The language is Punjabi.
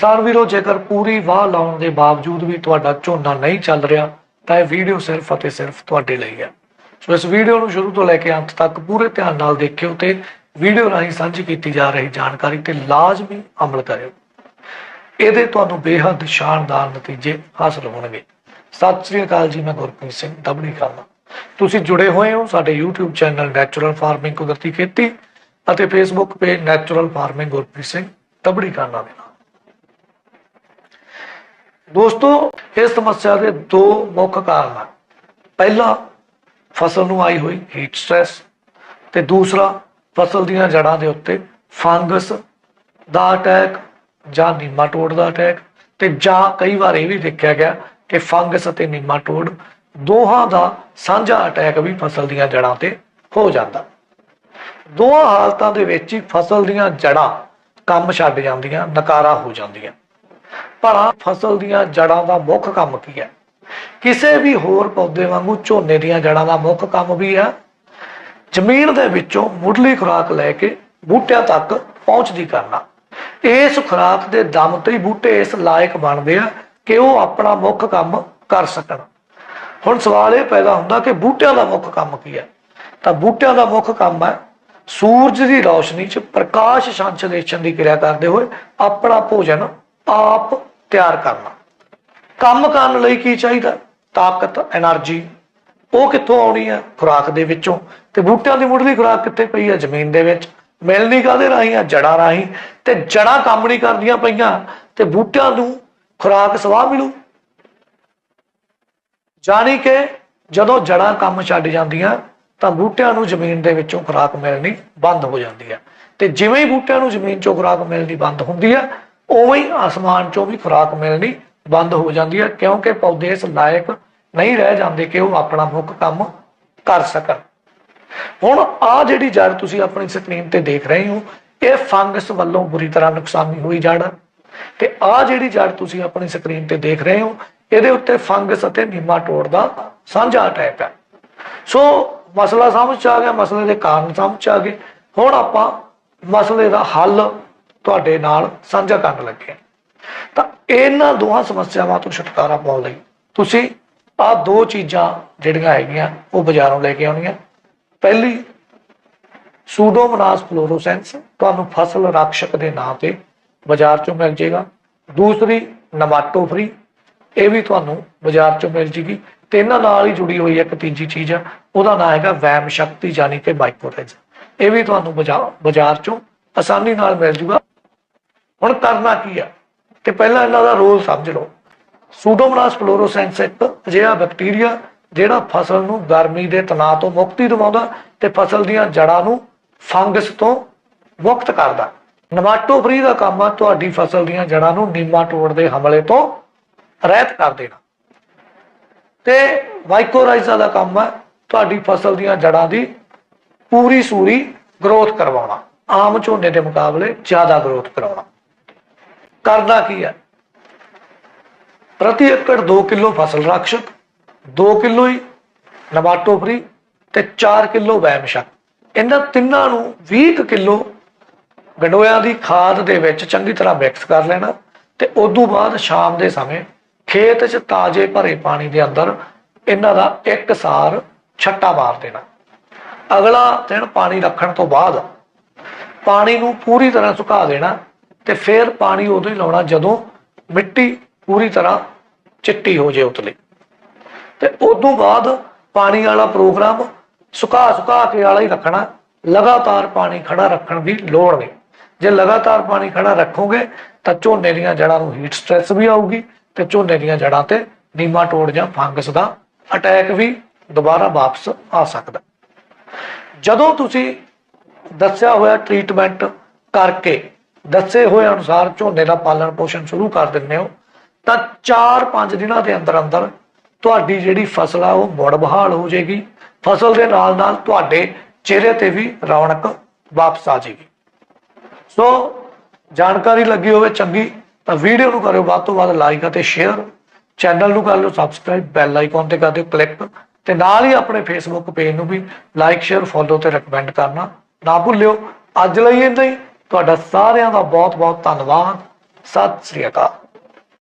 ਕਿਸਾਨ ਵੀਰੋ, ਜੇਕਰ ਪੂਰੀ ਵਾਹ ਲਾਉਣ ਦੇ ਬਾਵਜੂਦ ਵੀ ਤੁਹਾਡਾ ਝੋਨਾ ਨਹੀਂ ਚੱਲ ਰਿਹਾ, ਤਾਂ ਇਹ ਵੀਡੀਓ ਸਿਰਫ ਅਤੇ ਸਿਰਫ ਤੁਹਾਡੇ ਲਈ ਹੈ। ਸੋ ਇਸ ਵੀਡੀਓ ਨੂੰ ਸ਼ੁਰੂ ਤੋਂ ਲੈ ਕੇ ਅੰਤ ਤੱਕ ਪੂਰੇ ਧਿਆਨ ਨਾਲ ਦੇਖਿਓ ਤੇ ਵੀਡੀਓ ਰਾਹੀਂ ਸਾਂਝੀ ਕੀਤੀ ਜਾ ਰਹੀ ਜਾਣਕਾਰੀ ਤੇ ਲਾਜ਼ਮੀ ਅਮਲ ਕਰਿਓ। ਇਹਦੇ ਤੁਹਾਨੂੰ ਬੇਹੱਦ ਸ਼ਾਨਦਾਰ ਨਤੀਜੇ ਹਾਸਲ ਹੋਣਗੇ। ਸਤਿ ਸ੍ਰੀ ਅਕਾਲ ਜੀ, ਮੈਂ ਗੁਰਪ੍ਰੀਤ ਸਿੰਘ, ਦਬੜੀ ਖਾਨਾ। ਤੁਸੀਂ ਜੁੜੇ ਹੋਏ ਹੋ ਸਾਡੇ YouTube ਚੈਨਲ ਨੈਚੁਰਲ ਫਾਰਮਿੰਗ ਕੁਦਰਤੀ ਖੇਤੀ ਅਤੇ Facebook page natural farming Gurpreet Singh, Dabri Khana ਦੇ ਨਾਲ। ਦੋਸਤੋ, ਇਸ ਸਮੱਸਿਆ ਦੇ ਦੋ ਮੁੱਖ ਕਾਰਨ ਹਨ। ਪਹਿਲਾ, ਫਸਲ ਨੂੰ ਆਈ ਹੋਈ ਹੀਟ ਸਟ੍ਰੈਸ ਤੇ ਦੂਸਰਾ, ਫਸਲ ਦੀਆਂ ਜੜ੍ਹਾਂ ਦੇ ਉੱਤੇ ਫੰਗਸ ਦਾ ਅਟੈਕ ਜਾਂ ਨੀਮਾਟੋਡ ਦਾ ਅਟੈਕ ਤੇ ਜਾਂ ਕਈ ਵਾਰ ਇਹ ਵੀ ਦੇਖਿਆ ਗਿਆ ਕਿ ਫੰਗਸ ਅਤੇ ਨੀਮਾਟੋਡ ਦੋਹਾਂ ਦਾ ਸਾਂਝਾ ਅਟੈਕ ਵੀ ਫਸਲ ਦੀਆਂ ਜੜ੍ਹਾਂ ਤੇ ਹੋ ਜਾਂਦਾ। ਦੋਹਾਂ ਹਾਲਤਾਂ ਦੇ ਵਿੱਚ ਹੀ ਫਸਲ ਦੀਆਂ ਜੜ੍ਹਾਂ ਕੰਮ ਛੱਡ ਜਾਂਦੀਆਂ, ਨਕਾਰਾ ਹੋ ਜਾਂਦੀਆਂ। ਭਲਾ ਫਸਲ ਦੀਆਂ ਜੜ੍ਹਾਂ ਦਾ ਮੁੱਖ ਕੰਮ ਕੀ ਹੈ? ਕਿਸੇ ਵੀ ਹੋਰ ਪੌਦੇ ਵਾਂਗੂ ਝੋਨੇ ਦੀਆਂ ਜੜ੍ਹਾਂ ਦਾ ਮੁੱਖ ਕੰਮ ਵੀ ਹੈ। ਜ਼ਮੀਨ ਦੇ ਵਿੱਚੋਂ ਮੁੱਢਲੀ ਖੁਰਾਕ ਲੈ ਕੇ ਬੂਟਿਆਂ ਤੱਕ ਪਹੁੰਚਦੀ ਕਰਨਾ। ਇਸ ਖੁਰਾਕ ਦੇ ਦਮ ਤੇ ਹੀ ਬੂਟੇ ਇਸ ਲਾਇਕ ਬਣਦੇ ਆ ਕਿ ਉਹ ਆਪਣਾ ਮੁੱਖ ਕੰਮ ਕਰ ਸਕਣ। ਹੁਣ ਸਵਾਲ ਇਹ ਪੈਦਾ ਹੁੰਦਾ ਕਿ ਬੂਟਿਆਂ ਦਾ ਮੁੱਖ ਕੰਮ ਕੀ ਹੈ? ਤਾਂ ਬੂਟਿਆਂ ਦਾ ਮੁੱਖ ਕੰਮ ਹੈ ਸੂਰਜ ਦੀ ਰੌਸ਼ਨੀ 'ਚ ਪ੍ਰਕਾਸ਼ ਸੰਸ਼ਲੇਸ਼ਣ ਦੀ ਕਿਰਿਆ ਕਰਦੇ ਹੋਏ ਆਪਣਾ ਭੋਜਨ ਆਪ ਤਿਆਰ ਕਰਨਾ। ਕੰਮ ਕਰਨ ਲਈ ਕੀ ਚਾਹੀਦਾ? ਤਾਕਤ એનર્ਜੀ ਉਹ ਕਿੱਥੋਂ ਆਉਣੀ ਹੈ ਖੁਰਾਕ ਦੇ ਵਿੱਚੋਂ। ਤੇ ਬੂਟਿਆਂ ਦੀ ਮੁੱਢਲੀ ਖੁਰਾਕ ਕਿੱਥੇ ਪਈ ਹੈ ਜ਼ਮੀਨ ਦੇ ਵਿੱਚ। ਮਿਲਣੀ ਕਾਦੇ ਰਾਹੀਂ ਆ? ਜੜਾਂ ਰਾਹੀਂ। ਤੇ ਜੜਾਂ ਕੰਮ ਨਹੀਂ ਕਰਦੀਆਂ ਪਈਆਂ। ਤੇ ਬੂਟਿਆਂ ਨੂੰ ਖੁਰਾਕ ਸਵਾਹ ਮਿਲੂ। ਜਾਨੀ ਕਿ ਜਦੋਂ ਜੜਾਂ ਕੰਮ ਛੱਡ ਜਾਂਦੀਆਂ, ਤਾਂ ਬੂਟਿਆਂ ਨੂੰ ਜ਼ਮੀਨ ਦੇ ਵਿੱਚੋਂ ਖੁਰਾਕ ਮਿਲਣੀ ਬੰਦ ਹੋ ਜਾਂਦੀ ਹੈ ਤੇ ਜਿਵੇਂ ਹੀ ਬੂਟਿਆਂ ਨੂੰ ਜ਼ਮੀਨ ਚੋਂ ਖੁਰਾਕ ਮਿਲਣੀ ਬੰਦ ਹੁੰਦੀ ਹੈ ਉਵੇਂ ਹੀ ਆਸਮਾਨ 'ਚੋਂ ਵੀ ਖੁਰਾਕ ਮਿਲਣੀ ਬੰਦ ਹੋ ਜਾਂਦੀ ਹੈ, ਕਿਉਂਕਿ ਪੌਦੇ ਇਸ ਲਾਇਕ ਨਹੀਂ ਰਹਿ ਜਾਂਦੇ ਕਿ ਉਹ ਆਪਣਾ ਮੁੱਖ ਕੰਮ ਕਰ ਸਕਣ। ਹੁਣ ਆ ਜਿਹੜੀ ਜੜ ਤੁਸੀਂ ਆਪਣੀ ਸਕਰੀਨ ਤੇ ਦੇਖ ਰਹੇ ਹੋ, ਇਹ ਫੰਗਸ ਵੱਲੋਂ ਬੁਰੀ ਤਰ੍ਹਾਂ ਨੁਕਸਾਨੀ ਹੋਈ ਜੜ। ਹੈ ਤੇ ਆ ਜਿਹੜੀ ਜੜ ਤੁਸੀਂ ਆਪਣੀ ਸਕਰੀਨ ਤੇ ਦੇਖ ਰਹੇ ਹੋ, ਇਹਦੇ ਉੱਤੇ ਫੰਗਸ ਅਤੇ ਨੀਮਾਟੋਡ ਦਾ ਸਾਂਝਾ ਅਟੈਕ ਹੈ। ਸੋ ਮਸਲਾ ਸਮਝ ਚ ਆ ਗਿਆ, ਮਸਲੇ ਦੇ ਕਾਰਨ ਸਮਝ ਚ ਆ ਗਏ। ਹੁਣ ਆਪਾਂ ਮਸਲੇ ਦਾ ਹੱਲ ਤੁਹਾਡੇ ਨਾਲ ਸਾਂਝਾ ਕਰਨ ਲੱਗੇ ਤਾਂ ਇਹਨਾਂ ਦੋਹਾਂ ਸਮੱਸਿਆਵਾਂ ਤੋਂ ਛੁਟਕਾਰਾ ਪਾਉਣ ਲਈ ਤੁਸੀਂ ਆ ਦੋ ਚੀਜ਼ਾਂ ਜਿਹੜੀਆਂ ਹੈਗੀਆਂ, ਉਹ ਬਾਜ਼ਾਰੋਂ ਲੈ ਕੇ ਆਉਣੀਆਂ। ਪਹਿਲੀ ਸੂਡੋਮਨਾਸ ਫਲੋਰੋਸੈਂਸ ਤੁਹਾਨੂੰ ਫਸਲ ਰੱਖਸ਼ਕ ਦੇ ਨਾਂ ਤੇ ਬਾਜ਼ਾਰ ਚੋਂ ਮਿਲ ਜੇਗਾ। ਦੂਸਰੀ ਨਮਾਟੋਫਰੀ ਇਹ ਵੀ ਤੁਹਾਨੂੰ ਬਾਜ਼ਾਰ ਚੋਂ ਮਿਲ ਜੇਗੀ। ਤੇ ਇਹਨਾਂ ਨਾਲ ਹੀ ਜੁੜੀ ਹੋਈ ਇੱਕ ਤੀਜੀ ਚੀਜ਼ ਆ, ਉਹਦਾ ਨਾਮ ਹੈਗਾ ਵੈਮ ਸ਼ਕਤੀ, ਯਾਨੀ ਕਿ ਮਾਈਕਰੋਰੇਜ ਇਹ ਵੀ ਤੁਹਾਨੂੰ ਬਾਜ਼ਾਰ ਬਾਜ਼ਾਰ ਚੋਂ ਆਸਾਨੀ ਨਾਲ ਮਿਲ ਜੂਗਾ। ਹੁਣ ਕਰਨਾ ਕੀ ਆ? ਤੇ ਪਹਿਲਾਂ ਇਹਨਾਂ ਦਾ ਰੋਲ ਸਮਝ ਲਓ। ਸੂਡੋਮੋਨਾਸ ਫਲੋਰੋਸੈਂਸ ਇੱਕ ਅਜਿਹਾ ਬੈਕਟੀਰੀਆ ਜਿਹੜਾ ਫਸਲ ਨੂੰ ਗਰਮੀ ਦੇ ਤਣਾਅ ਤੋਂ ਮੁਕਤੀ ਦਿਵਾਉਂਦਾ ਤੇ ਫਸਲ ਦੀਆਂ ਜੜ੍ਹਾਂ ਨੂੰ ਫੰਗਸ ਤੋਂ ਮੁਕਤ ਕਰਦਾ। ਨਮਾਟੋਫਰੀ ਦਾ ਕੰਮ ਆ, ਤੁਹਾਡੀ ਫਸਲ ਦੀਆਂ ਜੜ੍ਹਾਂ ਨੂੰ ਨੀਮਾਟੋਡ ਦੇ ਹਮਲੇ ਤੋਂ ਰਹਿਤ ਕਰ ਦੇਣਾ। ਤੇ ਮਾਈਕੋਰਾਈਜ਼ਾ ਦਾ ਕੰਮ ਆ, ਤੁਹਾਡੀ ਫਸਲ ਦੀਆਂ ਜੜ੍ਹਾਂ ਦੀ ਪੂਰੀ ਸੂਰੀ ਗਰੋਥ ਕਰਵਾਉਣਾ। ਆਮ ਝੋਨੇ ਦੇ ਮੁਕਾਬਲੇ ਜ਼ਿਆਦਾ ਗਰੋਥ ਕਰਾਉਣਾ। ਕਰਨਾ ਕੀ ਹੈ ਪ੍ਰਤੀ ਏਕੜ 2 ਕਿਲੋ ਫਸਲ ਰੱਖਸ਼ਕ 2 ਕਿਲੋ ਹੀ ਨਮਾਟੋ ਫਰੀ ਤੇ 4 ਕਿਲੋ ਵੈਮਸ਼ਕ ਇਹਨਾਂ ਤਿੰਨਾਂ ਨੂੰ 20 ਕਿਲੋ ਗੰਡੋਇਆਂ ਦੀ ਖਾਦ ਦੇ ਵਿੱਚ ਚੰਗੀ ਤਰ੍ਹਾਂ ਮਿਕਸ ਕਰ ਲੈਣਾ ਤੇ ਉਸ ਤੋਂ ਬਾਅਦ ਸ਼ਾਮ ਦੇ ਸਮੇਂ ਖੇਤ 'ਚ ਤਾਜ਼ੇ ਭਰੇ ਪਾਣੀ ਦੇ ਅੰਦਰ ਇਹਨਾਂ ਦਾ ਇੱਕ ਸਾਰ ਛੱਟਾ ਮਾਰ ਦੇਣਾ। ਅਗਲਾ ਦਿਨ ਪਾਣੀ ਰੱਖਣ ਤੋਂ ਬਾਅਦ ਪਾਣੀ ਨੂੰ ਪੂਰੀ ਤਰ੍ਹਾਂ ਸੁਕਾ ਦੇਣਾ ਤੇ ਫਿਰ ਪਾਣੀ ਉਦੋਂ ਹੀ ਲਾਉਣਾ ਜਦੋਂ ਮਿੱਟੀ ਪੂਰੀ ਤਰ੍ਹਾਂ ਚਿੱਟੀ ਹੋ ਜੇ ਉਤਲੀ। ਤੇ ਉਦੋਂ ਬਾਅਦ ਪਾਣੀ ਵਾਲਾ ਪ੍ਰੋਗਰਾਮ ਸੁਕਾ ਸੁਕਾ ਕੇ ਵਾਲਾ ਹੀ ਰੱਖਣਾ, ਲਗਾਤਾਰ ਪਾਣੀ ਖੜਾ ਰੱਖਣ ਦੀ ਲੋੜ ਨਹੀਂ। ਜੇ ਲਗਾਤਾਰ ਪਾਣੀ ਖੜਾ ਰੱਖੋਗੇ ਤਾਂ ਝੋਨੇ ਦੀਆਂ ਜੜ੍ਹਾਂ ਨੂੰ ਹੀਟ ਸਟ੍ਰੈਸ ਵੀ ਆਊਗੀ ਤੇ ਝੋਨੇ ਦੀਆਂ ਜੜ੍ਹਾਂ ਤੇ ਨੀਮਾਟੋਡ ਜਾਂ ਫੰਗਸ ਦਾ ਅਟੈਕ ਵੀ ਦੁਬਾਰਾ ਵਾਪਸ ਆ ਸਕਦਾ। ਜਦੋਂ ਤੁਸੀਂ ਦੱਸਿਆ ਹੋਇਆ ਟ੍ਰੀਟਮੈਂਟ ਕਰਕੇ ਦੱਸੇ ਹੋਏ ਅਨੁਸਾਰ ਝੋਨੇ ਦਾ ਪਾਲਣ ਪੋਸ਼ਣ ਸ਼ੁਰੂ ਕਰ ਦਿੰਦੇ ਹੋ। ਤਾਂ 4-5 ਦਿਨਾਂ ਦੇ ਅੰਦਰ ਅੰਦਰ ਤੁਹਾਡੀ ਜਿਹੜੀ ਫਸਲ ਆ ਉਹ ਮੁੜ ਬਹਾਲ ਹੋ ਜਾਏਗੀ। ਫਸਲ ਦੇ ਨਾਲ ਨਾਲ ਤੁਹਾਡੇ ਚਿਹਰੇ ਤੇ ਵੀ ਰੌਣਕ ਵਾਪਸ ਆ ਜਾਏਗੀ। ਸੋ ਜਾਣਕਾਰੀ ਲੱਗੀ ਹੋਵੇ ਚੰਗੀ ਤਾਂ ਵੀਡੀਓ ਨੂੰ ਕਰਿਓ। ਵੱਧ ਤੋਂ ਵੱਧ ਲਾਈਕ ਅਤੇ ਸ਼ੇਅਰ ਚੈਨਲ ਨੂੰ ਕਰ ਲਓ ਸਬਸਕ੍ਰਾਈਬ ਬੈਲ ਆਈਕਨ ਤੇ ਕਰ ਦਿਓ ਕਲਿੱਕ ਤੇ ਨਾਲ ਹੀ ਆਪਣੇ ਫੇਸਬੁੱਕ ਪੇਜ ਨੂੰ ਵੀ ਲਾਈਕ ਸ਼ੇਅਰ ਫੋਲੋ ਤੇ ਰეკਮੈਂਡ ਕਰਨਾ ਨਾ ਭੁੱਲਿਓ। ਅੱਜ ਲਈ ਇੰਨਾ ਹੀ। ਤੁਹਾਡਾ ਸਾਰਿਆਂ ਦਾ ਬਹੁਤ ਬਹੁਤ ਧੰਨਵਾਦ। ਸਤਿ ਸ੍ਰੀ ਅਕਾਲ।